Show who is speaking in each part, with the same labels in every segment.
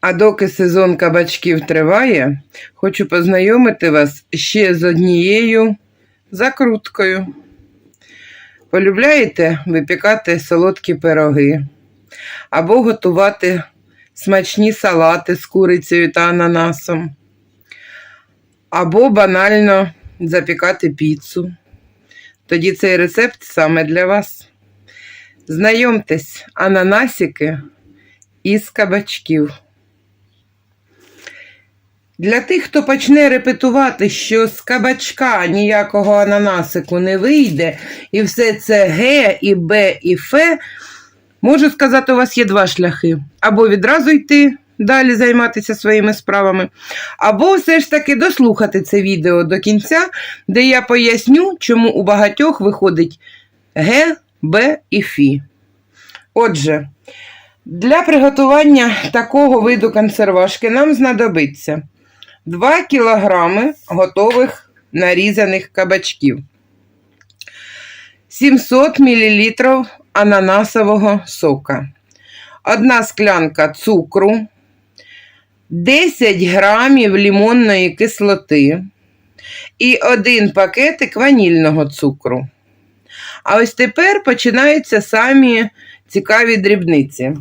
Speaker 1: А доки сезон кабачків триває, хочу познайомити вас ще з однією закруткою. Полюбляєте випікати солодкі пироги або готувати смачні салати з курицею та ананасом, або банально запікати піцу. Тоді цей рецепт саме для вас. Знайомтесь, ананасики із кабачків. Для тих, хто почне репетувати, що з кабачка ніякого ананасику не вийде, і все це Г, і Б, і Ф, можу сказати, у вас є два шляхи. Або відразу йти далі займатися своїми справами, або все ж таки дослухати це відео до кінця, де я поясню, чому у багатьох виходить Г, Б і Фі. Отже, для приготування такого виду консервашки нам знадобиться 2 кілограми готових нарізаних кабачків, 700 мл ананасового сока, 1 склянка цукру, 10 грамів лимонної кислоти і 1 пакетик ванільного цукру. А ось тепер починаються самі цікаві дрібниці.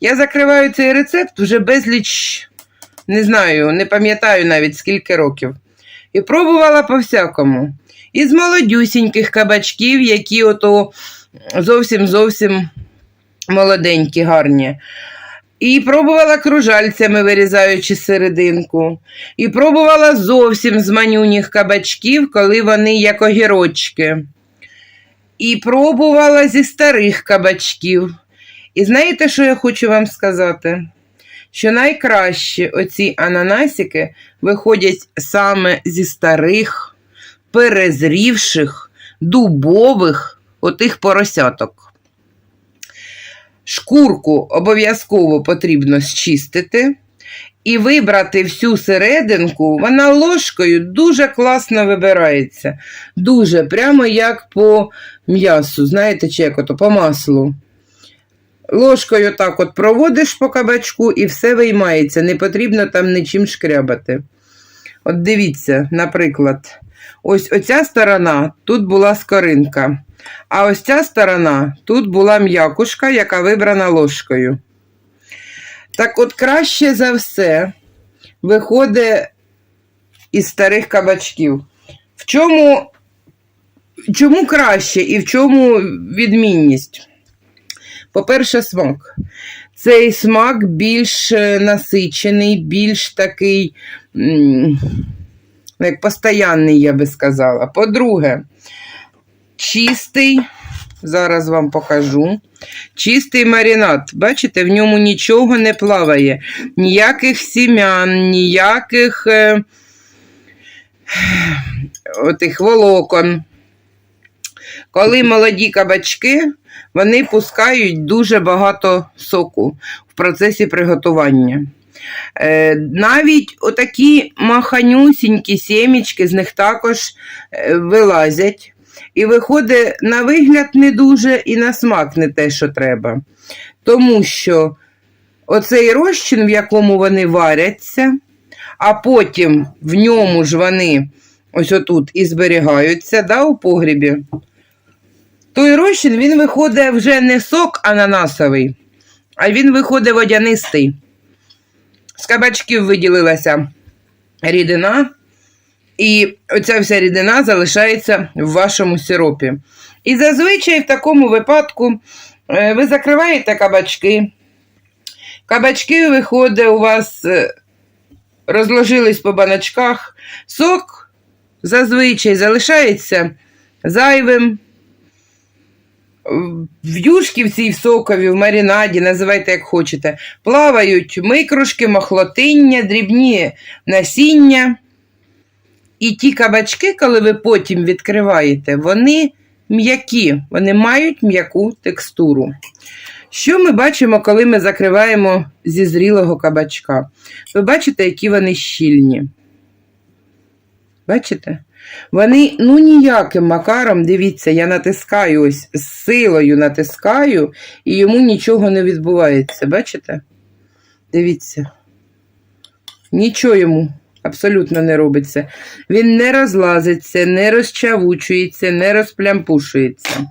Speaker 1: Я закриваю цей рецепт вже безліч, не знаю, не пам'ятаю навіть скільки років. І пробувала по-всякому. Із молодюсіньких кабачків, які ото зовсім-зовсім молоденькі, гарні. І пробувала кружальцями, вирізаючи серединку. І пробувала зовсім з манюніх кабачків, коли вони як огірочки. І пробувала зі старих кабачків. І знаєте, що я хочу вам сказати? Що найкраще оці ананасики виходять саме зі старих, перезрівших, дубових отих поросяток. Шкурку обов'язково потрібно зчистити і вибрати всю серединку, вона ложкою дуже класно вибирається. Дуже, прямо як по м'ясу, знаєте, чи як ото по маслу. Ложкою так от проводиш по кабачку і все виймається, не потрібно там нічим шкрябати. От дивіться, наприклад, ось оця сторона тут була скоринка, а ось ця сторона тут була м'якушка, яка вибрана ложкою. Так от краще за все виходить із старих кабачків. В чому, чому краще і в чому відмінність? По-перше, смак. Цей смак більш е, насичений, більш такий, як постоянний, я би сказала. По-друге, чистий, зараз вам покажу. Чистий маринад. Бачите, в ньому нічого не плаває. Ніяких сім'ян, ніяких е, отих волокон. Коли молоді кабачки, вони пускають дуже багато соку в процесі приготування. Е, навіть отакі маханюсінькі сімечки з них також е, вилазять. І виходить на вигляд не дуже і на смак не те, що треба. Тому що оцей розчин, в якому вони варяться, а потім в ньому ж вони ось отут і зберігаються да, у погрібі, той розчин він виходить вже не сок ананасовий, а він виходить водянистий. З кабачків виділилася рідина, і оця вся рідина залишається в вашому сиропі. І зазвичай в такому випадку е, ви закриваєте кабачки. Кабачки виходить, у вас е, розложились по баночках. Сок зазвичай залишається зайвим. В юшки в цій сокові, в маринаді, називайте як хочете, плавають микрушки, махлотиння, дрібні насіння. І ті кабачки, коли ви потім відкриваєте, вони м'які, вони мають м'яку текстуру. Що ми бачимо, коли ми закриваємо зі зрілого кабачка? Ви бачите, які вони щільні. Бачите? Вони ну ніяким макаром, дивіться, я натискаю ось з силою натискаю, і йому нічого не відбувається. Бачите? Дивіться. Нічого йому абсолютно не робиться. Він не розлазиться, не розчавучується, не розплямпушується.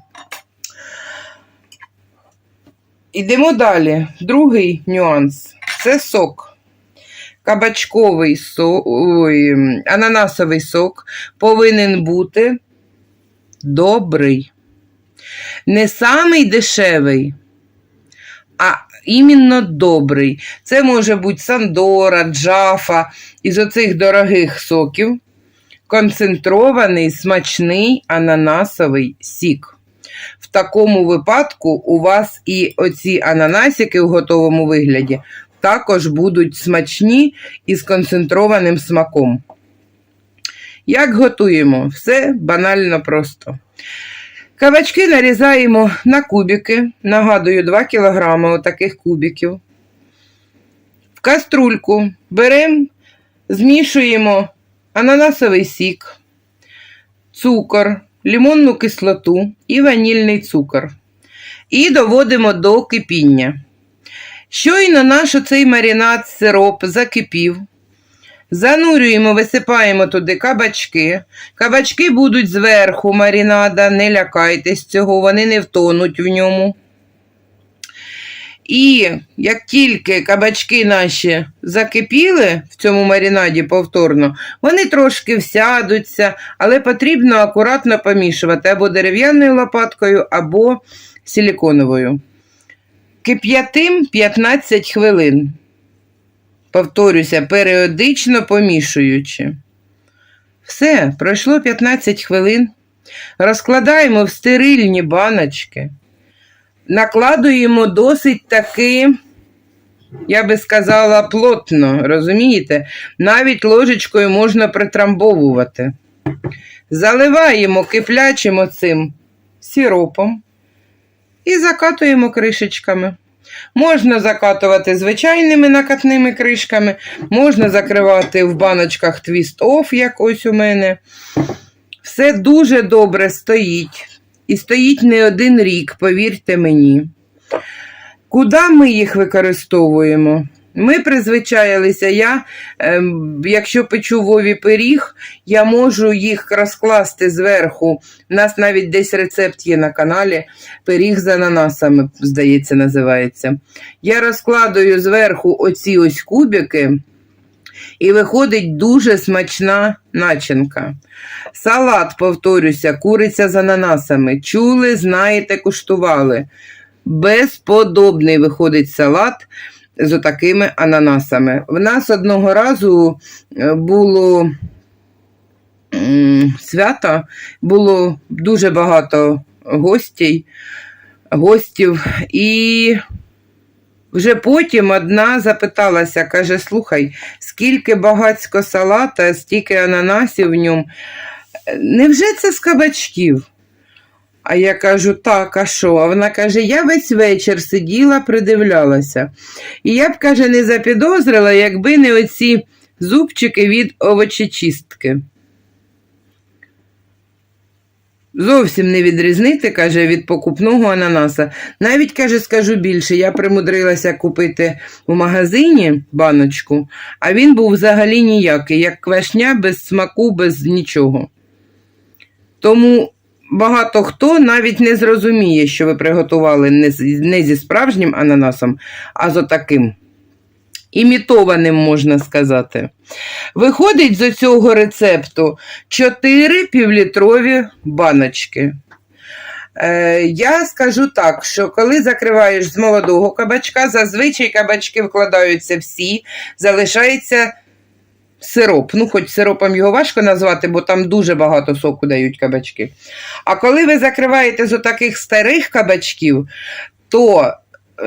Speaker 1: Ідемо далі. Другий нюанс це сок. Кабачковий сок, ой, ананасовий сок повинен бути добрий. Не самий дешевий, а іменно добрий. Це може бути Сандора, Джафа із оцих дорогих соків. Концентрований смачний ананасовий сік. В такому випадку у вас і оці ананасики у готовому вигляді також будуть смачні і з концентрованим смаком. Як готуємо? Все банально просто. Кабачки нарізаємо на кубики. Нагадую, 2 кг отаких кубиків. В каструльку беремо, змішуємо ананасовий сік, цукор, лимонну кислоту і ванільний цукор. І доводимо до кипіння. Щойно наш оцей маринад, сироп закипів. Занурюємо, висипаємо туди кабачки. Кабачки будуть зверху маринада, не лякайтесь цього, вони не втонуть в ньому. І як тільки кабачки наші закипіли в цьому маринаді повторно, вони трошки всядуться, але потрібно акуратно помішувати або дерев'яною лопаткою, або силіконовою. Кип'ятим 15 хвилин. Повторюся, періодично помішуючи. Все, пройшло 15 хвилин. Розкладаємо в стерильні баночки. Накладуємо досить таки, я би сказала, плотно, розумієте? Навіть ложечкою можна притрамбовувати. Заливаємо киплячим оцим сиропом і закатуємо кришечками. Можна закатувати звичайними накатними кришками, можна закривати в баночках твіст оф, як ось у мене. Все дуже добре стоїть. І стоїть не один рік, повірте мені. Куди ми їх використовуємо? Ми призвичаїлися, я, ем, якщо печу вові пиріг, я можу їх розкласти зверху. У нас навіть десь рецепт є на каналі. Пиріг з ананасами, здається, називається. Я розкладую зверху оці ось кубики, і виходить дуже смачна начинка. Салат, повторюся, куриця з ананасами. Чули, знаєте, куштували. Безподобний виходить салат з отакими ананасами. В нас одного разу е, було свято, було дуже багато гостей, гостів, і вже потім одна запиталася, каже: слухай, скільки багацько салата, стільки ананасів в ньому. Невже це з кабачків? А я кажу, так, а що? А вона каже: я весь вечір сиділа, придивлялася. І я б, каже, не запідозрила, якби не оці зубчики від овочечистки. Зовсім не відрізнити, каже, від покупного ананаса. Навіть, каже, скажу більше, я примудрилася купити в магазині баночку, а він був взагалі ніякий, як квашня, без смаку, без нічого. Тому багато хто навіть не зрозуміє, що ви приготували не, не зі справжнім ананасом, а з отаким. Імітованим, можна сказати. Виходить з цього рецепту 4 півлітрові баночки. Е, я скажу так, що коли закриваєш з молодого кабачка, зазвичай кабачки вкладаються всі, залишається сироп. Ну, хоч сиропом його важко назвати, бо там дуже багато соку дають кабачки. А коли ви закриваєте з отаких старих кабачків, то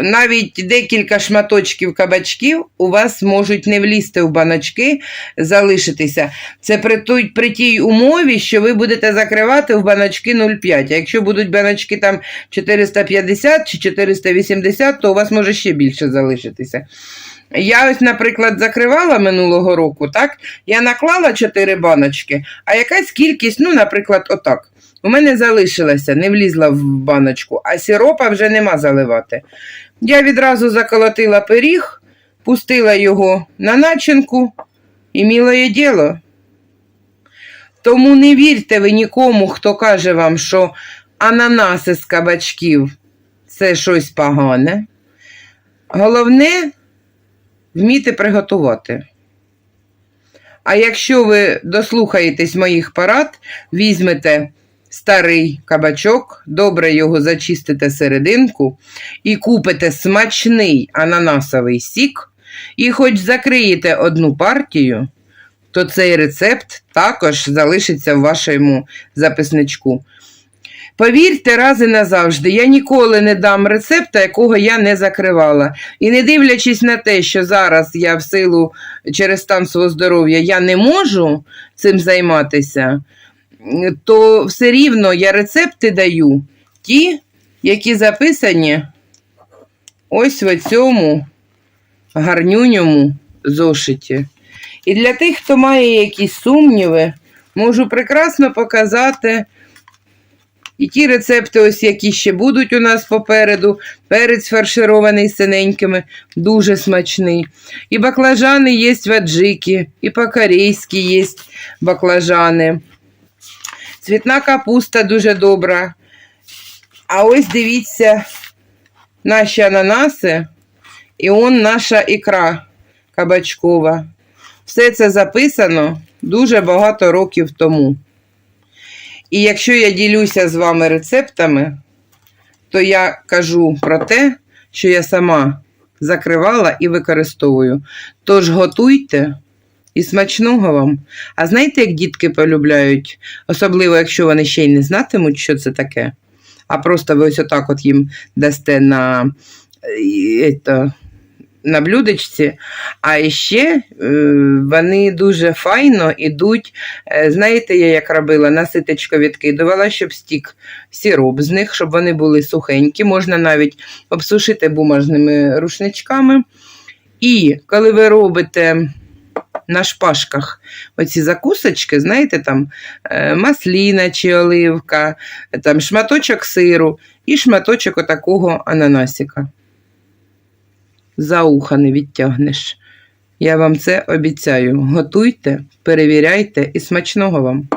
Speaker 1: навіть декілька шматочків кабачків у вас можуть не влізти в баночки, залишитися. Це при, той, при тій умові, що ви будете закривати в баночки 0,5. А якщо будуть баночки там 450 чи 480, то у вас може ще більше залишитися. Я ось, наприклад, закривала минулого року, так? Я наклала 4 баночки, а якась кількість, ну, наприклад, отак. У мене залишилася, не влізла в баночку, а сиропа вже нема заливати. Я відразу заколотила пиріг, пустила його на начинку і мілоє діло. Тому не вірте ви нікому, хто каже вам, що ананаси з кабачків це щось погане. Головне вміти приготувати. А якщо ви дослухаєтесь моїх порад, візьмете старий кабачок, добре його зачистите серединку і купите смачний ананасовий сік, і хоч закриєте одну партію, то цей рецепт також залишиться в вашому записничку. Повірте раз і назавжди, я ніколи не дам рецепта, якого я не закривала. І не дивлячись на те, що зараз я в силу через стан свого здоров'я я не можу цим займатися, то все рівно я рецепти даю ті, які записані ось в цьому гарнюньому зошиті. І для тих, хто має якісь сумніви, можу прекрасно показати. І ті рецепти, ось які ще будуть у нас попереду, перець фарширований синенькими, дуже смачний. І баклажани є в аджики, і по-корейськи є баклажани. Цвітна капуста дуже добра. А ось дивіться наші ананаси, і он наша ікра кабачкова. Все це записано дуже багато років тому. І якщо я ділюся з вами рецептами, то я кажу про те, що я сама закривала і використовую. Тож готуйте і смачного вам. А знаєте, як дітки полюбляють, особливо, якщо вони ще й не знатимуть, що це таке, а просто ви ось отак от їм дасте на, е, ето, на блюдечці, а ще е, вони дуже файно ідуть. Е, знаєте, я як робила, на ситечко відкидувала, щоб стік сироп з них, щоб вони були сухенькі. Можна навіть обсушити бумажними рушничками. І коли ви робите на шпажках оці закусочки, знаєте, там е, масліна чи оливка, там шматочок сиру і шматочок отакого ананасика за уха не відтягнеш. Я вам це обіцяю. Готуйте, перевіряйте і смачного вам.